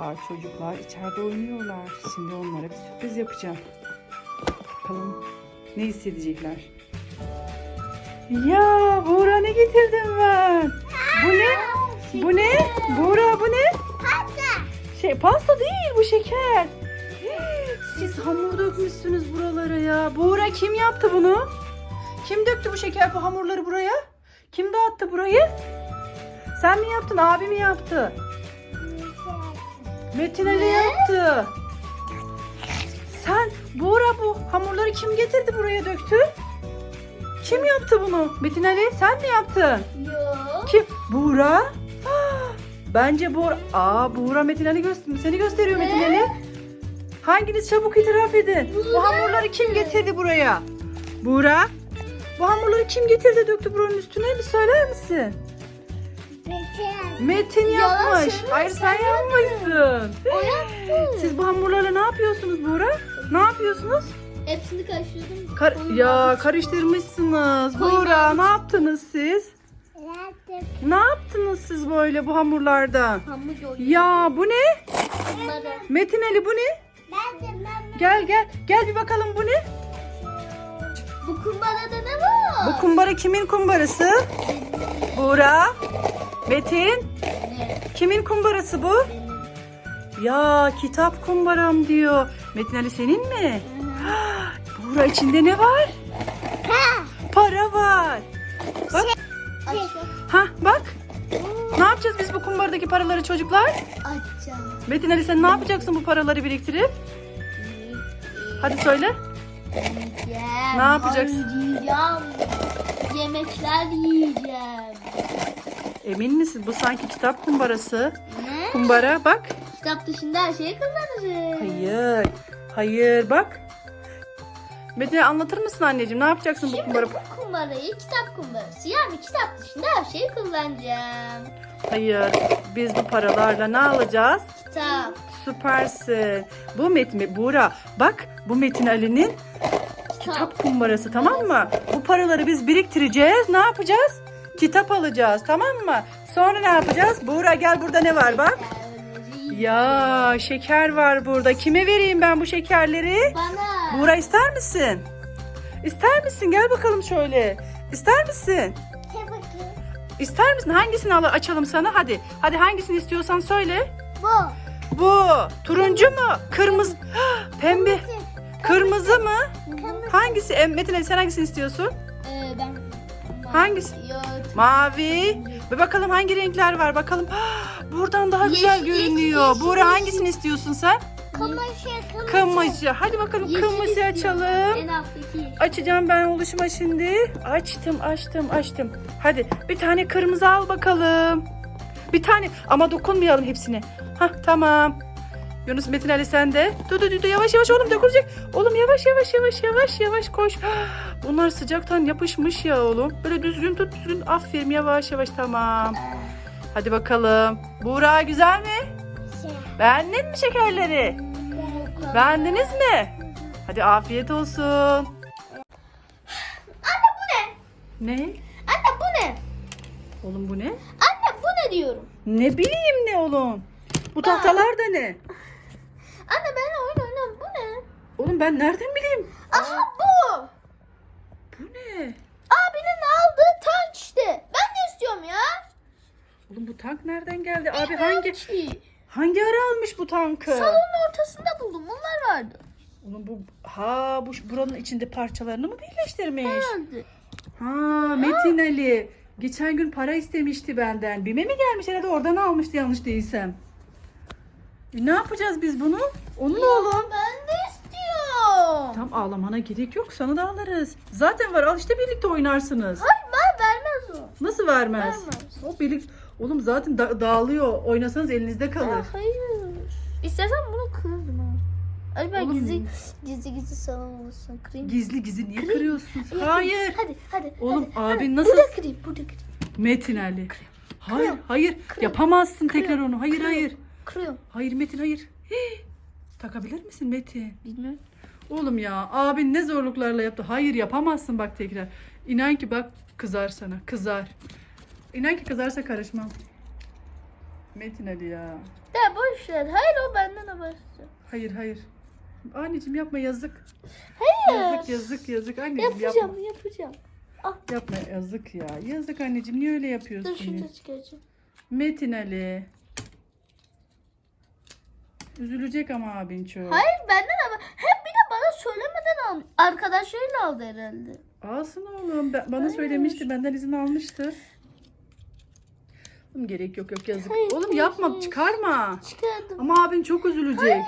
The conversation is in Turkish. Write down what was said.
Aa, çocuklar içeride oynuyorlar. Şimdi onlara bir sürpriz yapacağım. Bakalım ne hissedecekler. Ya Buğra ne getirdim ben? Bu ne? Bu ne? Buğra bu ne? Şey pasta değil bu şeker. Siz hamur dökmüşsünüz buralara ya. Buğra kim yaptı bunu? Kim döktü bu şeker bu hamurları buraya? Kim dağıttı burayı? Sen mi yaptın? Abi mi yaptı? Metin Ali yaptı. Sen Buğra bu hamurları kim getirdi buraya döktü? Kim yaptı bunu? Metin Ali sen mi yaptın? Yok. Kim? Buğra? Ah, Bence Buğra. Aa Buğra Metin Ali göster seni gösteriyor Metin Ali. Hanginiz çabuk itiraf edin. Bu Buğra hamurları kim yaptı. getirdi buraya? Buğra? Bu hamurları kim getirdi döktü buranın üstüne bir söyler misin? Metin Yalan yapmış. söyleme, Hayır sen sen yapmışsın. O yaptı. Siz bu hamurlarla ne yapıyorsunuz Buğra? Ne yapıyorsunuz? Hepsini karıştırdım. Kar- Koyun ya aldım. karıştırmışsınız. Koyun Buğra ne yaptınız siz? Ne yaptınız siz böyle bu hamurlardan? Hamur yoğurdu. Ya bu ne? Bunları. Metin Ali bu ne? Gel gel gel bir bakalım bu ne? Bu kumbarada ne var? Bu kumbara kimin kumbarası? Buğra. Metin. Kimin kumbarası bu? Ya kitap kumbaram diyor. Metin Ali senin mi? Buğra içinde ne var? Para var. Bak. Ha bak. Ne yapacağız biz bu kumbaradaki paraları çocuklar? Açacağım. Metin Ali sen ne yapacaksın bu paraları biriktirip? Hadi söyle. Ne yapacaksın? Yemekler yiyeceğim. Emin misin? Bu sanki kitap kumbarası. Ne? Kumbara bak. Kitap dışında her şeyi kullanırım. Hayır. Hayır bak. Metin Ali, anlatır mısın anneciğim? Ne yapacaksın bu Şimdi kumbara? bu kumbarayı kitap kumbarası yani kitap dışında her şeyi kullanacağım. Hayır. Biz bu paralarla ne alacağız? Kitap. Süpersin. Bu Metin, Buğra bak bu Metin Ali'nin kitap kumbarası tamam mı? Bu paraları biz biriktireceğiz. Ne yapacağız? Kitap alacağız tamam mı? Sonra ne yapacağız? Buğra gel burada ne var bak. Ya şeker var burada. Kime vereyim ben bu şekerleri? Bana. Buğra ister misin? İster misin? Gel bakalım şöyle. İster misin? İster misin? Hangisini al açalım sana? Hadi. Hadi hangisini istiyorsan söyle. Bu. Bu turuncu mu? Kırmızı. Pembe. Kırmızı mı? Hangisi? E, Metin sen hangisini istiyorsun? Hangisi? Mavi. Bir bakalım hangi renkler var bakalım. Buradan daha güzel görünüyor. Buğra hangisini istiyorsun sen? Kırmızı. Kırmızı. Hadi bakalım Yeşil kırmızı açalım. Açacağım ben oluşuma şimdi. Açtım, açtım, açtım. Hadi bir tane kırmızı al bakalım. Bir tane ama dokunmayalım hepsine. Hah tamam. Yunus Metin Ali sen de. Dur dur dur yavaş yavaş oğlum dökülecek. Oğlum yavaş yavaş yavaş yavaş yavaş koş. Bunlar sıcaktan yapışmış ya oğlum. Böyle düzgün tut düzgün. Aferin yavaş yavaş tamam. Hadi bakalım. Buğra güzel mi? Beğendin mi şekerleri? Beğendiniz mi? Hadi afiyet olsun. Anne bu ne? Ne? Anne bu ne? Oğlum bu ne? Anne bu ne diyorum? Ne bileyim ne oğlum? Bu tahtalar da ne? Anne ben oyun oynam bu ne? Oğlum ben nereden bileyim? Aha bu. Bu ne? Abinin aldığı tank işte. Ben de istiyorum ya. Oğlum bu tank nereden geldi? Abi hangi Ki. hangi ara almış bu tankı? Salonun ortasında buldum. Bunlar vardı. Oğlum bu ha bu buranın içinde parçalarını mı birleştirmiş? Herhalde. Ha Metin Ali. Geçen gün para istemişti benden. Bime mi gelmiş herhalde oradan almıştı yanlış değilsem. E, ne yapacağız biz bunu? Onun oğlum. Ben de istiyorum. Tam ağlamana gerek yok sana da alırız. Zaten var al işte birlikte oynarsınız. Hayır ben vermez o. Nasıl vermez? Vermez. O birlik Oğlum zaten da- dağılıyor. Oynasanız elinizde kalır. Aa, hayır. İstersen bunu kırarım ha. Ay ben Oğlum. gizli, gizli gizli salon olsun. Kırayım. Gizli gizli niye Kırayım. kırıyorsun? Hadi, Hayır. Hadi hadi. Oğlum, hadi, abin hadi. nasıl- Burada kırayım burada kırayım. Metin Ali. Hayır, hayır. Yapamazsın tekrar onu. Hayır, hayır. Kırıyorum. Hayır Metin, hayır. Hii. Takabilir misin Metin? Bilmiyorum. Oğlum ya, abin ne zorluklarla yaptı. Hayır, yapamazsın bak tekrar. İnan ki bak kızar sana, kızar. İnan ki kızarsa karışmam. Metin Ali ya. Ya boş ver. Hayır o benden habersiz. Hayır hayır. Anneciğim yapma yazık. Hayır. Yazık yazık yazık anneciğim Yapacağım yapma. yapacağım. Yapma yazık ya. Yazık anneciğim niye öyle Dur yapıyorsun? şunu ya? da çıkaracağım. Metin Ali. Üzülecek ama abin çok. Hayır benden haber. Hem bir de bana söylemeden al. Arkadaşlarıyla aldı herhalde. Alsın oğlum. Ben- bana Hayır. söylemişti. Benden izin almıştı. Oğlum gerek yok yok yazık. Hayır, oğlum yapma hayır. çıkarma. Çıkardım. Ama abin çok üzülecek. Hayır